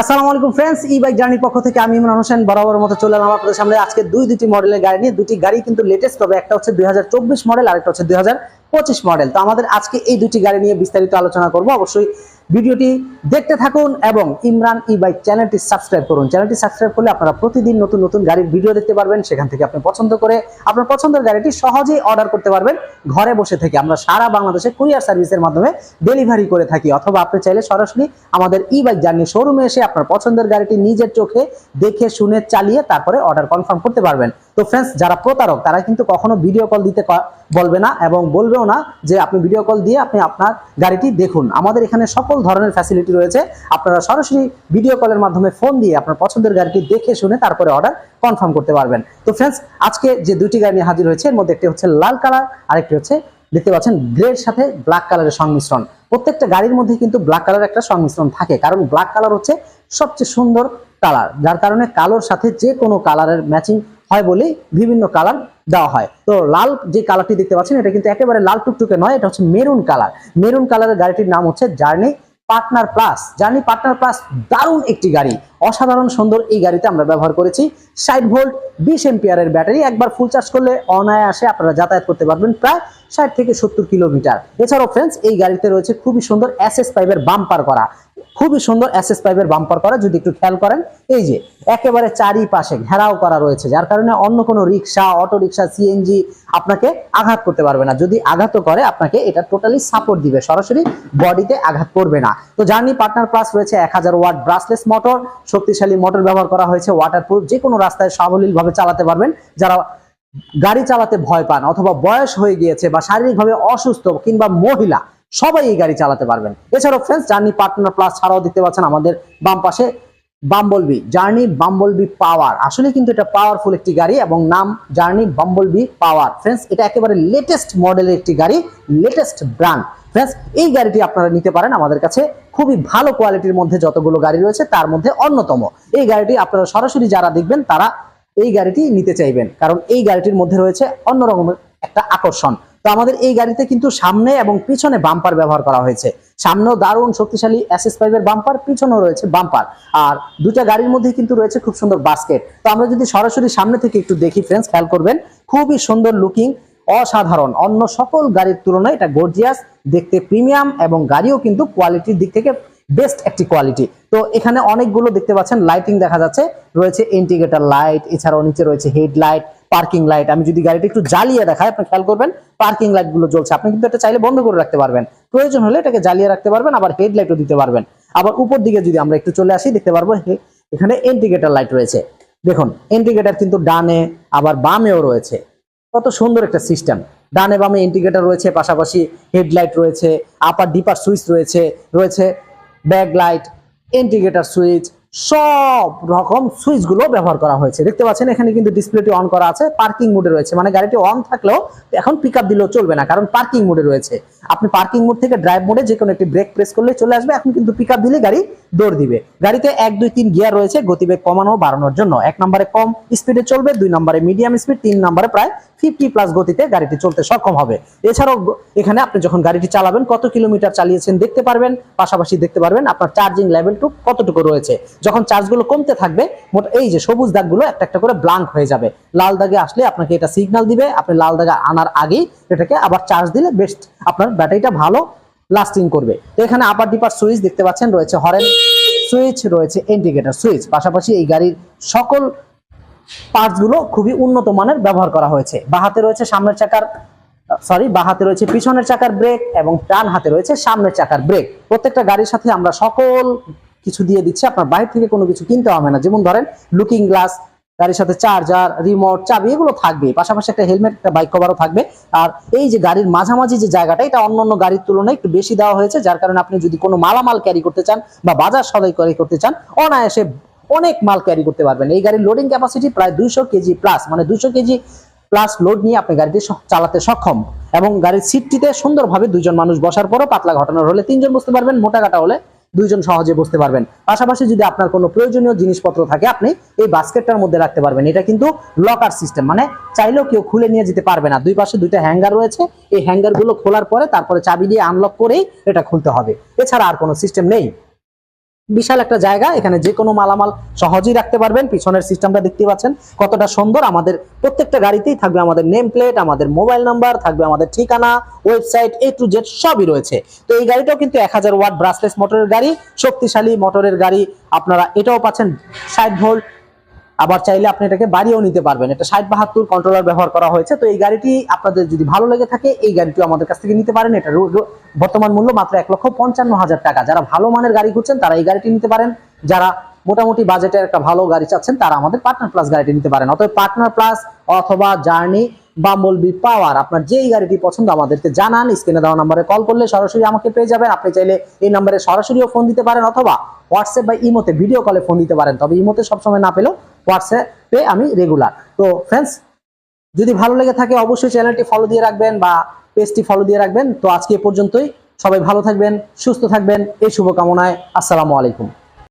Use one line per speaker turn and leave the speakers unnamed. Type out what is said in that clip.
আসসালামু আলাইকুম ফ্রেন্ডস ই বাইক জার্নির পক্ষ থেকে আমি ইমরান হোসেন, বরাবর মতো চলে এলাম আপনাদের সামনে। আজকে দুই দুটি মডেলের গাড়ি নিয়ে দুটি গাড়ি কিন্তু লেটেস্ট তবে একটা হচ্ছে দুই হাজার চব্বিশ মডেল আর একটা হচ্ছে মডেল। তো আমাদের আজকে এই দুটি গাড়ি নিয়ে বিস্তারিত আলোচনা করব। অবশ্যই ভিডিওটি দেখতে থাকুন এবং ইমরান ই বাইক চ্যানেলটি সাবস্ক্রাইব করুন। চ্যানেলটি সাবস্ক্রাইব করলে আপনারা প্রতিদিন নতুন নতুন গাড়ির ভিডিও দেখতে পারবেন। সেখান থেকে আপনি পছন্দ করে আপনার পছন্দের গাড়িটি সহজেই অর্ডার করতে পারবেন। ঘরে বসে থেকে আমরা সারা বাংলাদেশে কুরিয়ার সার্ভিসের মাধ্যমে ডেলিভারি করে থাকি। অথবা আপনি চাইলে সরাসরি আমাদের ই বাইক জার্নি শোরুমে এসে আপনার পছন্দের গাড়িটি নিজের চোখে দেখে, শুনে, চালিয়ে তারপরে অর্ডার কনফার্ম করতে পারবেন। তো ফ্রেন্ডস যারা প্রতারক, তারা কিন্তু কখনো ভিডিও কল দিতে বলবে না এবং বলবেও না যে আপনি ভিডিও কল দিয়ে আপনি আপনার গাড়িটি দেখুন। আমাদের এখানে সকল ধরনের ফ্যাসিলিটি রয়েছে। আপনারা সরাসরি ভিডিও কলের মাধ্যমে ফোন দিয়ে আপনার পছন্দের গাড়িটি দেখে শুনে তারপরে অর্ডার কনফার্ম করতে পারবেন। তো ফ্রেন্ডস আজকে যে দুটি গাড়ি নিয়ে হাজির হয়েছে, এর মধ্যে একটি হচ্ছে লাল কালার আরেকটি হচ্ছে দেখতে পাচ্ছেন গ্রের সাথে ব্ল্যাক কালারের সংমিশ্রণ। প্রত্যেকটা গাড়ির মধ্যে কিন্তু ব্ল্যাক কালার একটা সংমিশ্রণ থাকে, কারণ ব্ল্যাক কালার হচ্ছে সবচেয়ে সুন্দর কালার যার কারণে কালোর সাথে যে কোনো কালারের ম্যাচিং হয় বলে বিভিন্ন কালার দেওয়া হয়। তো লাল যে কালারটি দেখতে পাচ্ছেন, এটা কিন্তু একেবারে লাল টুকটুকে নয়, এটা হচ্ছে মেরুন কালার মেরুন কালারের গাড়িটির নাম হচ্ছে journey partner plus journey partner plus দারুণ একটি গাড়ি। অসাধারণ সুন্দর এই গাড়িতে আমরা ব্যবহার করেছি। ষাট ভোল্ট, বিশ এম্পিয়ারের ব্যাটারি, একবার ফুল চার্জ করলে অনায়াসে আপনারা যাতায়াত করতে পারবেন প্রায় ষাট থেকে সত্তর কিলোমিটার। এছাড়াও ফ্রেন্ডস এই গাড়িতে রয়েছে খুবই সুন্দর এসএস পাইপের বাম্পার করা। খুবই সুন্দর এসএস পাইপের বাম্পার করা, যদি একটু খেয়াল করেন। এই যে, একেবারে চারিপাশে ঘেরাও করা রয়েছে, যার কারণে অন্য কোনো রিক্সা অটো রিক্সা সিএনজি আপনাকে আঘাত করতে পারবে না। যদি আঘাত করে, আপনাকে এটা টোটালি সাপোর্ট দিবে। সরাসরি বডিতে আঘাত করবে না। তো জার্নি পার্টনার প্লাস রয়েছে এক হাজার ওয়াট ব্রাসলেস মোটর শক্তিশালী মোটর ব্যবহার করা হয়েছে ওয়াটারপ্রুফ যে কোনো রাস্তায় সাবলীলভাবে চালাতে পারবেন। যারা গাড়ি চালাতে ভয় পান অথবা বয়স হয়ে গিয়েছে বা শারীরিকভাবে অসুস্থ কিংবা মহিলা, সবাই এই গাড়ি চালাতে পারবেন। এছাড়াও ফ্রেন্ডস জার্নি পার্টনার প্লাস ছাড়াও দেখতে পাচ্ছেন আমাদের বাম পাশে বাম্বলবি জার্নি বাম্বলবি পাওয়ার আসলে কিন্তু এটা পাওয়ারফুল একটি গাড়ি এবং নাম জার্নি বাম্বলবি পাওয়ার ফ্রেন্ডস এটা একেবারে লেটেস্ট মডেলের একটি গাড়ি লেটেস্ট ব্র্যান্ড ফ্রেন্ডস এই গাড়িটি আপনারা নিতে পারেন আমাদের কাছে খুবই ভালো কোয়ালিটির মধ্যে যতগুলো গাড়ি রয়েছে তার মধ্যে অন্যতম। এই গাড়িটি আপনারা সরাসরি যারা দেখবেন তারা এই গাড়িটি নিতে চাইবেন। কারণ এই গাড়িটির মধ্যে রয়েছে অন্যরকমের একটা আকর্ষণ। তো আমাদের এই গাড়িতে কিন্তু সামনে এবং পিছনে বাম্পার ব্যবহার করা হয়েছে। সামনেও দারুণ শক্তিশালী অ্যাসেস পাইপের বাম্পার পিছনেও রয়েছে বাম্পার আর দুটা গাড়ির মধ্যে কিন্তু রয়েছে খুব সুন্দর বাস্কেট তো আমরা যদি সরাসরি সামনে থেকে একটু দেখি ফ্রেন্ডস খেয়াল করবেন, খুবই সুন্দর লুকিং অসাধারণ। অন্য সকল গাড়ির তুলনায় এটা গর্জিয়াস দেখতে প্রিমিয়াম এবং গাড়িও কিন্তু কোয়ালিটির দিক থেকে বেস্ট একটি কোয়ালিটি তো এখানে অনেকগুলো দেখতে পাচ্ছেন লাইটিং দেখা যাচ্ছে। রয়েছে ইন্ডিকেটর লাইট এছাড়াও নিচে রয়েছে হেডলাইট পার্কিং লাইট। আমি যদি গাড়িটা একটু জ্বালিয়ে দেখাই, আপনি খেয়াল করবেন, পার্কিং লাইটগুলো জ্বলছে। আপনি কিন্তু এটা চাইলে বন্ধ করে রাখতে পারবেন। প্রয়োজন হলে এটাকে জ্বালিয়ে রাখতে পারবেন, আবার হেডলাইটও দিতে পারবেন। আবার উপর দিকে যদি আমরা একটু চলে আসি, দেখতে পারব এখানে ইন্ডিকেটর লাইট রয়েছে। দেখুন ইন্ডিকেটর কিন্তু ডানে, আবার বামেও রয়েছে। কত সুন্দর একটা সিস্টেম ডানে বামে ইন্ডিকেটর রয়েছে, পাশাপাশি হেডলাইট রয়েছে আপার ডিপার সুইচ রয়েছে রয়েছে ব্যাক লাইট ইন্ডিকেটর সুইচ সব রকম সুইচগুলো ব্যবহার করা হয়েছে। দেখতে পাচ্ছেন, এখানে কিন্তু ডিসপ্লেটি অন করা আছে পার্কিং মোডে রয়েছে। মানে গাড়িটি অন থাকলেও এখন পিক আপ দিলেও চলবে না, কারণ পার্কিং মোডে রয়েছে। আপনি পার্কিং মোড থেকে ড্রাইভ মোডে যে কোনো একটি ব্রেক প্রেস করলে চলে আসবে, এখন কিন্তু পিক আপ দিলে গাড়ি দৌড় দিবে। গাড়িতে এক, দুই, তিন গিয়ার রয়েছে, গতিবেগ কমানো, বাড়ানোর জন্য। এক নম্বরে কম স্পিডে চলবে, দুই নম্বরে মিডিয়াম স্পিড তিন নম্বরে প্রায় ফিফটি প্লাস গতিতে গাড়িটি চলতে সক্ষম হবে। এছাড়াও এখানে আপনি যখন গাড়িটি চালাবেন, কত কিলোমিটার চালিয়েছেন দেখতে পারবেন, পাশাপাশি দেখতে পারবেন আপনার চার্জিং লেভেলটু কতটুকু রয়েছে। যখন চার্জগুলো কমতে থাকবে, মোট এই যে সবুজ দাগগুলো একটা একটা করে ব্লাঙ্ক হয়ে যাবে। লাল দাগে আসলে আপনাকে এটা সিগন্যাল দিবে, আপনি লাল দাগে আনার আগেই এটাকে আবার চার্জ দিলে বেস্ট আপনার ব্যাটারিটা ভালো লাস্টিং করবে। তো এখানে আপার ডিপার সুইচ দেখতে পাচ্ছেন, রয়েছে হরেন সুইচ রয়েছে ইন্ডিকেটর সুইচ পাশাপাশি এই গাড়ির সকল পার্টসগুলো খুবই উন্নত মানের ব্যবহার করা হয়েছে। বা হাতে রয়েছে সামনের চাকার সরি বা হাতে রয়েছে পিছনের চাকার ব্রেক এবং ডান হাতে রয়েছে সামনের চাকার ব্রেক প্রত্যেকটা গাড়ির সাথে আমরা সকল কিছু দিয়ে দিচ্ছে, আপনার বাইরে থেকে কোনো কিছু কিনতে হবে না। যেমন ধরেন লুকিং গ্লাস গাড়ির সাথে চার্জার রিমোট চাবি, এগুলো থাকবে পাশাপাশি একটা হেলমেট একটা বাইক কভারও থাকবে। আর এই যে গাড়ির মাঝামাঝি যে জায়গাটা, এটা অন্য অন্য গাড়ির তুলনায় একটু বেশি দেওয়া হয়েছে, যার কারণে আপনি যদি কোনো মালামাল ক্যারি করতে চান বা বাজার সদাই ক্যারি করতে চান, অনায়াসে অনেক মাল ক্যারি করতে পারবেন। এই গাড়ির লোডিং ক্যাপাসিটি প্রায় দুইশো কেজি প্লাস মানে দুইশো কেজি প্লাস লোড নিয়ে আপনি গাড়িটি চালাতে সক্ষম। এবং গাড়ির সিটটিতে সুন্দরভাবে দুজন মানুষ বসার পরও পাতলা ঘটনা হলে তিনজন বসতে পারবেন, মোটা কাটা হলে দুইজন সহজে বসতে পারবেন। পাশাপাশি যদি আপনার কোনো প্রয়োজনীয় জিনিসপত্র থাকে, আপনি এই বাস্কেটটার মধ্যে রাখতে পারবেন। এটা কিন্তু লকার সিস্টেম মানে চাইলেও কেউ খুলে নিয়ে যেতে পারবে না। দুই পাশে দুইটা হ্যাঙ্গার রয়েছে। এই হ্যাঙ্গারগুলো খোলার পরে তারপরে চাবি দিয়ে আনলক করেই এটা খুলতে হবে। এছাড়া আর কোনো সিস্টেম নেই। বিশাল একটা জায়গা, এখানে যে কোনো মালামাল সহজেই রাখতে পারবেন। পিছনের সিস্টেমটা দেখতে পাচ্ছেন, কতটা সুন্দর। আমাদের প্রত্যেকটা গাড়িতেই থাকবে আমাদের নেম প্লেট আমাদের মোবাইল নাম্বার থাকবে আমাদের ঠিকানা ওয়েবসাইট এ টু জেড সবই রয়েছে। তো এই গাড়িটাও কিন্তু এক হাজার ওয়াট ব্রাসলেস মোটরের গাড়ি, শক্তিশালী মোটরের গাড়ি। আপনারা এটাও পাচ্ছেন সাইড ভোল্ট আবার চাইলে আপনি এটাকে বাড়িয়েও নিতে পারবেন। এটা ষাট বাহাত্তর কন্ট্রোলার ব্যবহার করা হয়েছে। তো এই গাড়িটি আপনাদের যদি ভালো লেগে থাকে, এই গাড়িটিও আমাদের কাছ থেকে নিতে পারেন। এটা বর্তমান মূল্য মাত্র এক লক্ষ পঞ্চান্ন হাজার টাকা। যারা ভালো মানের গাড়ি খুঁজছেন, তারা এই গাড়িটি নিতে পারেন। যারা মোটামুটি বাজেটের একটা ভালো গাড়ি চাচ্ছেন, তারা আমাদের পার্টনার প্লাস গাড়িটি নিতে পারেন। অতএব পার্টনার প্লাস অথবা জার্নি বা মলবি পাওয়ার আপনার যেই গাড়িটি পছন্দ আমাদেরকে জানান স্ক্রিনে দেওয়া নাম্বারে কল করলে সরাসরি আমাকে পেয়ে যাবেন। আপনি চাইলে এই নাম্বারে সরাসরিও ফোন দিতে পারেন অথবা হোয়াটসঅ্যাপ বা ইমোতে ভিডিও কলে ফোন দিতে পারেন। তবে ইমোতে সবসময় না পেলেও হোয়াটসঅ্যাপে আমি রেগুলার তো ফ্রেন্ডস যদি ভালো লেগে থাকে অবশ্যই চ্যানেলটি ফলো দিয়ে রাখবেন বা পেজটি ফলো দিয়ে রাখবেন। তো আজকে এ পর্যন্তই। সবাই ভালো থাকবেন, সুস্থ থাকবেন। এই শুভকামনায় আসসালামু আলাইকুম।